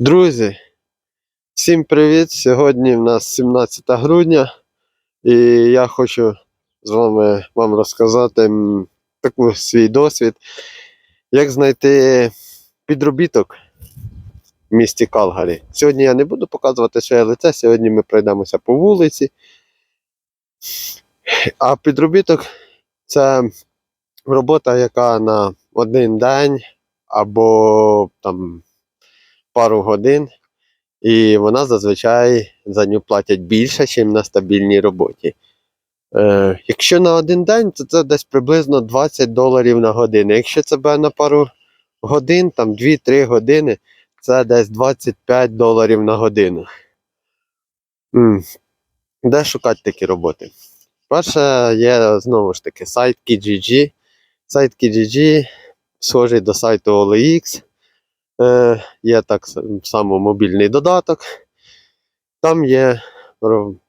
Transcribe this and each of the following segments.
Друзі, всім привіт! Сьогодні в нас 17 грудня, і я хочу з вами вам розказати таку свій досвід, як знайти підробіток в місті Калгарі. Сьогодні я не буду показувати своє лице, сьогодні ми пройдемося по вулиці. А підробіток це робота, яка на один день або там пару годин, і вона зазвичай за нього платять більше, ніж на стабільній роботі. Е, якщо на один день, то це десь приблизно 20 доларів на годину. Якщо це буде на пару годин, там 2-3 години, це десь 25 доларів на годину. М, Де шукати такі роботи? Перше, є знову ж таки сайт Kijiji. Сайт Kijiji схожий до сайту OLX. Е, є так само мобільний додаток. Там є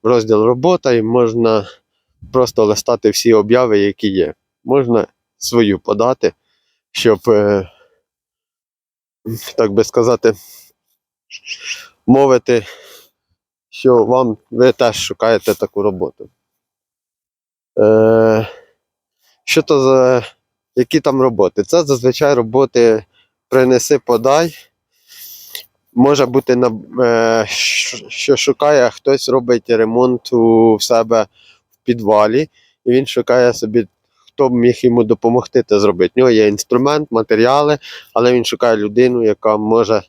розділ робота, і можна просто листати всі обяви, які є. Можна свою подати, щоб, е, так би сказати, мовити, що вам ви теж шукаєте таку роботу. Е, що то за які там роботи? Це зазвичай роботи принеси, подай. Може бути, е, що шукає, хтось робить ремонт у себе в підвалі, і він шукає собі, хто б міг йому допомогти це зробити. В нього є інструмент, матеріали, але він шукає людину, яка може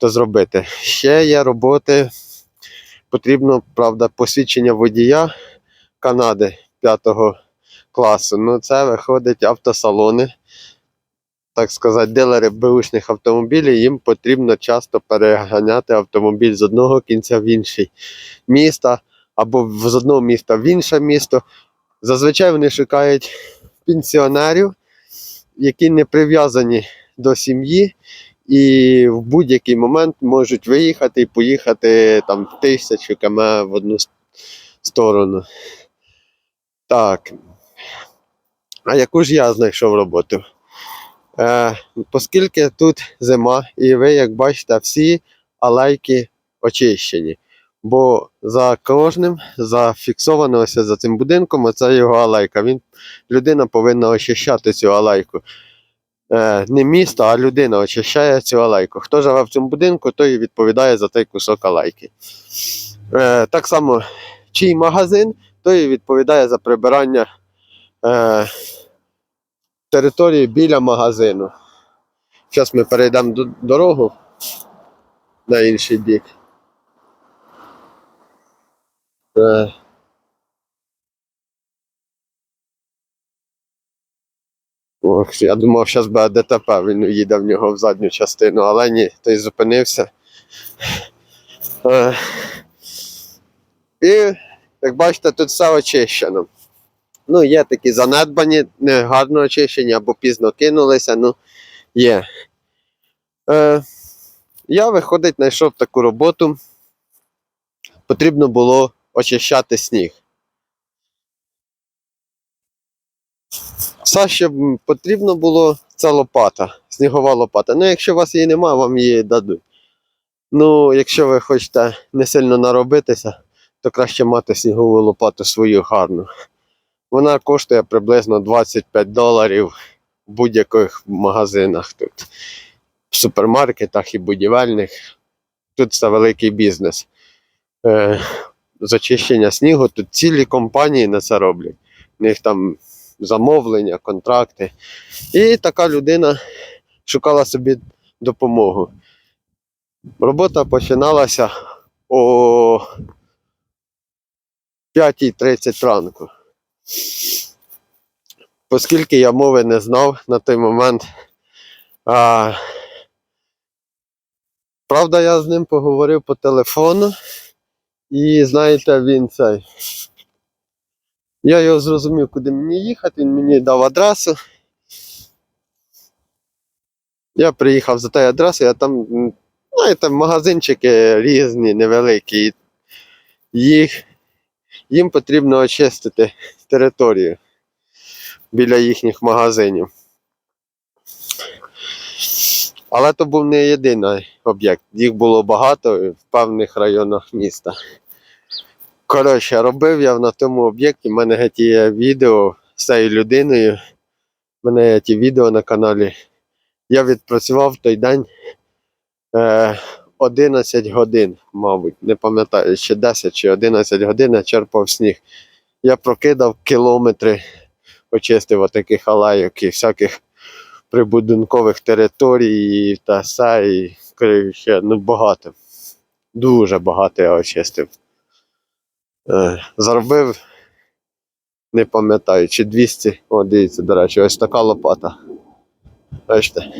це зробити. Ще є роботи, потрібно, правда, посвідчення водія Канади 5 класу. Ну, це виходить автосалони так сказати, дилери беушних автомобілів, їм потрібно часто переганяти автомобіль з одного кінця в інший міста або з одного міста в інше місто. Зазвичай вони шукають пенсіонерів, які не прив'язані до сім'ї, і в будь-який момент можуть виїхати і поїхати там тисячу км в одну сторону. Так. А яку ж я знайшов роботу? Е, оскільки тут зима, і ви, як бачите, всі алейки очищені. Бо за кожним зафіксовано за цим будинком, оце його алейка. Він, людина повинна очищати цю алейку. Е, не місто, а людина очищає цю алейку. Хто живе в цьому будинку, той відповідає за той кусок алейки. Е, так само, чий магазин, той відповідає за прибирання. Території біля магазину. Зараз ми перейдемо до дорогу на інший бік. Е, Ох, я думав, зараз буде ДТП, він їде в нього в задню частину, але ні, той зупинився. Е, І, як бачите, тут все очищено. Ну, є такі занедбані, не гарно очищені або пізно кинулися, ну є. Е, я, виходить, знайшов таку роботу. Потрібно було очищати сніг. Все, що потрібно було, це лопата, снігова лопата. Ну, якщо у вас її немає, вам її дадуть. Ну, якщо ви хочете не сильно наробитися, то краще мати снігову лопату свою гарну. Вона коштує приблизно 25 доларів в будь-яких магазинах тут, в супермаркетах і будівельних. Тут це великий бізнес. Е, з снігу тут цілі компанії на це роблять. У них там замовлення, контракти. І така людина шукала собі допомогу. Робота починалася о 5.30 ранку. Оскільки я мови не знав на той момент. А, правда, я з ним поговорив по телефону, і знаєте, він цей. Я його зрозумів, куди мені їхати, він мені дав адресу. Я приїхав за тією адресою, а там, знаєте, магазинчики різні, невеликі. Їх, їм потрібно очистити територію біля їхніх магазинів. Але то був не єдиний об'єкт. Їх було багато в певних районах міста. Коротше, робив я на тому об'єкті. У мене геть є відео з цією людиною. У мене є ті відео на каналі. Я відпрацював той день е, 11 годин, мабуть, не пам'ятаю, чи 10 чи 11 годин я черпав сніг. Я прокидав кілометри, очистив отаких алейок і всяких прибудинкових територій та все, і коротше, ну багато. Дуже багато я очистив. Е, заробив, не пам'ятаю, чи 200. О, дивіться, до речі, ось така лопата. Бачите.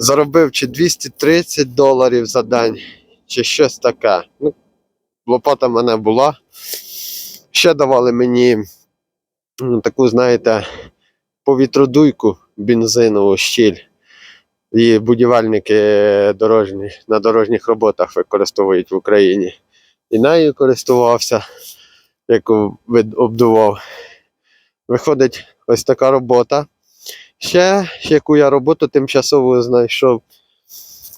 Заробив чи 230 доларів за день, чи щось таке. Ну, лопата в мене була. Ще давали мені м, таку, знаєте, повітродуйку бензинову щіль. І будівельники дорожні, на дорожніх роботах використовують в Україні. І нею користувався, яку обдував. Виходить ось така робота. Ще яку я роботу тимчасово знайшов.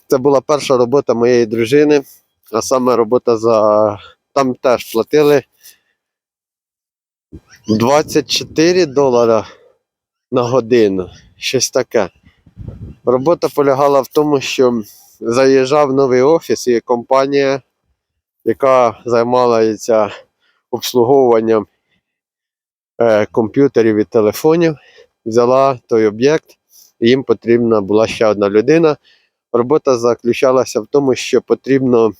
Це була перша робота моєї дружини, а саме робота за. Там теж платили 24 долара на годину. Щось таке. Робота полягала в тому, що заїжджав новий офіс і компанія, яка займалася обслуговуванням е, комп'ютерів і телефонів, взяла той об'єкт, і їм потрібна була ще одна людина. Робота заключалася в тому, що потрібно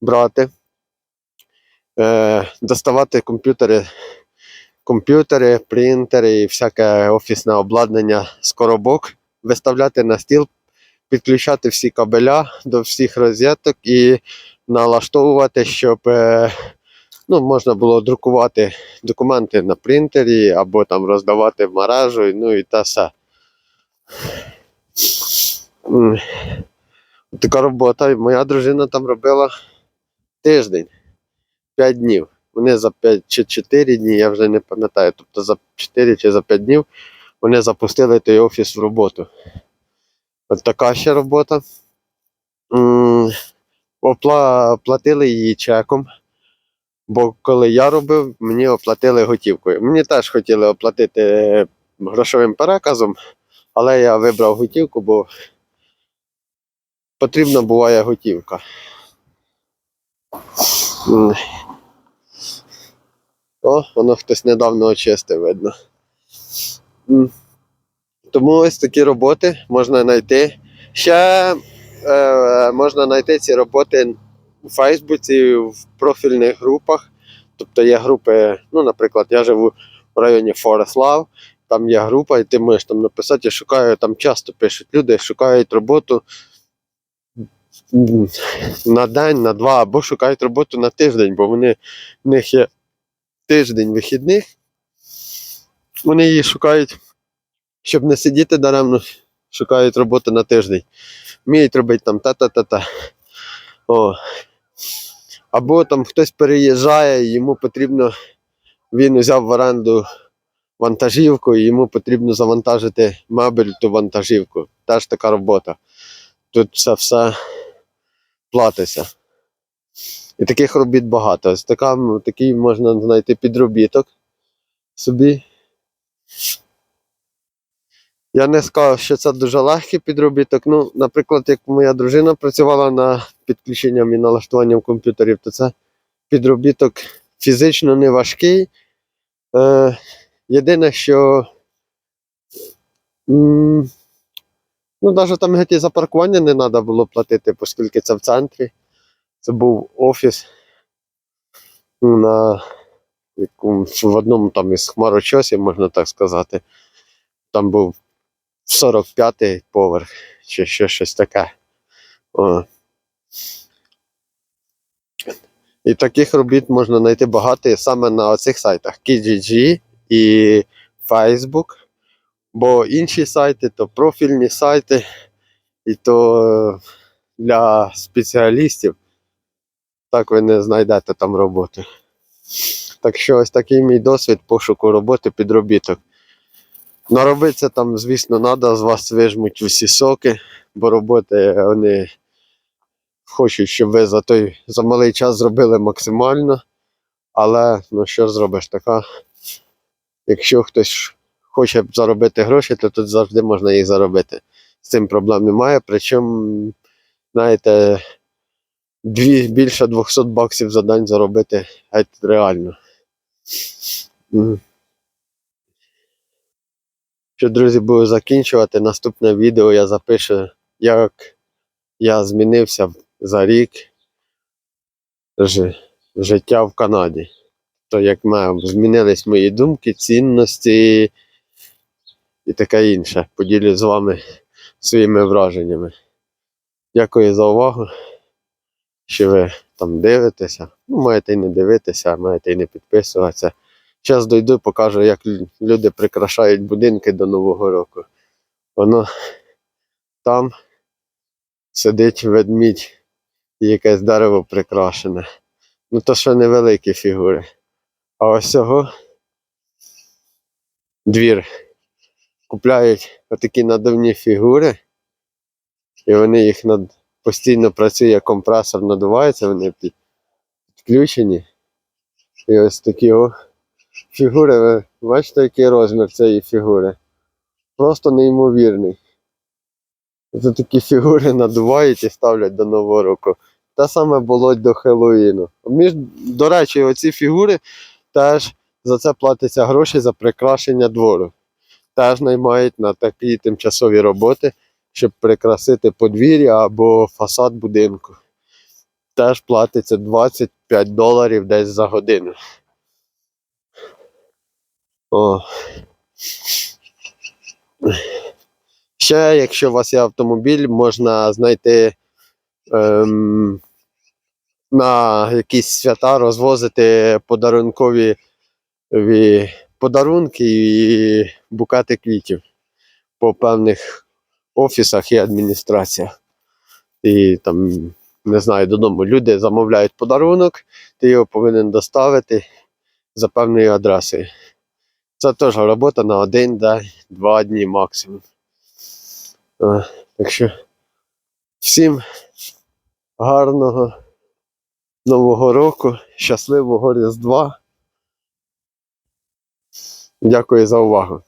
брати, е, доставати комп'ютери, комп'ютери, принтери і всяке офісне обладнання з коробок, виставляти на стіл, підключати всі кабеля до всіх розеток і налаштовувати, щоб е, ну, можна було друкувати документи на принтері або там роздавати в мережу, ну і та все. Така робота. Моя дружина там робила тиждень, 5 днів. Вони за 5 чи 4 дні, я вже не пам'ятаю. Тобто за 4 чи за 5 днів вони запустили той офіс в роботу. От така ще робота. М, Опла... Платили її чеком. Бо коли я робив, мені оплатили готівкою. Мені теж хотіли оплатити грошовим переказом, але я вибрав готівку, бо потрібна буває готівка. О, воно хтось недавно очистив, видно. Тому ось такі роботи можна знайти. Ще е, можна знайти ці роботи у Фейсбуці, в профільних групах. Тобто є групи, ну, наприклад, я живу в районі Фореслав, там є група, і ти можеш там написати, я шукаю, там часто пишуть люди, шукають роботу на день, на два, або шукають роботу на тиждень, бо вони, в них є тиждень вихідних. Вони її шукають, щоб не сидіти даремно, шукають роботу на тиждень. Вміють робити там та-та-та-та. О. Або там хтось переїжджає, йому потрібно, він взяв в оренду вантажівку, і йому потрібно завантажити мебель ту вантажівку. Теж така робота. Тут це все платиться. І таких робіт багато. Така, такий можна знайти підробіток собі. Я не скажу, що це дуже легкий підробіток. Ну, наприклад, як моя дружина працювала над підключенням і налаштуванням комп'ютерів, то це підробіток фізично не важкий. Е, єдине, що ну, навіть там геть за паркування не треба було платити, оскільки це в центрі. Це був офіс ну, на якому, в одному там із хмарочосів, можна так сказати. Там був 45-й поверх, чи ще щось таке. О. І таких робіт можна знайти багато саме на оцих сайтах Kijiji і Facebook. Бо інші сайти то профільні сайти, і то для спеціалістів. Так ви не знайдете там роботи. Так що ось такий мій досвід пошуку роботи підробіток. Наробиться там, звісно, треба, з вас вижмуть усі соки, бо роботи вони хочуть, щоб ви за той за малий час зробили максимально. Але ну що зробиш така? Якщо хтось хоче заробити гроші, то тут завжди можна їх заробити. З цим проблем немає. Причому, знаєте, дві, більше 200 баксів за день заробити геть реально. Що, друзі, буду закінчувати. Наступне відео я запишу, як я змінився за рік життя в Канаді. То як ме- змінились мої думки, цінності і таке інше. Поділюсь з вами своїми враженнями. Дякую за увагу, що ви там дивитеся. Ну, маєте і не дивитися, маєте і не підписуватися. Зараз дойду, покажу, як люди прикрашають будинки до Нового року. Воно там сидить ведмідь і якесь дерево прикрашене. Ну то ще невеликі фігури. А ось цього двір купляють отакі надувні фігури, і вони їх над... постійно працює компресор, надувається, вони підключені. І ось такі о фігури, ви бачите, який розмір цієї фігури? Просто неймовірний. Це такі фігури надувають і ставлять до Нового року. Те саме було до Хеллоїну. Між, до речі, оці фігури теж за це платяться гроші за прикрашення двору. Теж наймають на такі тимчасові роботи, щоб прикрасити подвір'я або фасад будинку. Теж платиться 25 доларів десь за годину. О. Ще, якщо у вас є автомобіль, можна знайти ем, на якісь свята розвозити подарункові подарунки і букети квітів по певних офісах і адміністраціях. І там, не знаю, додому люди замовляють подарунок, ти його повинен доставити за певною адресою. Це теж робота на один день, два дні максимум. Е, Так що всім гарного Нового року, щасливого Різдва. Дякую за увагу.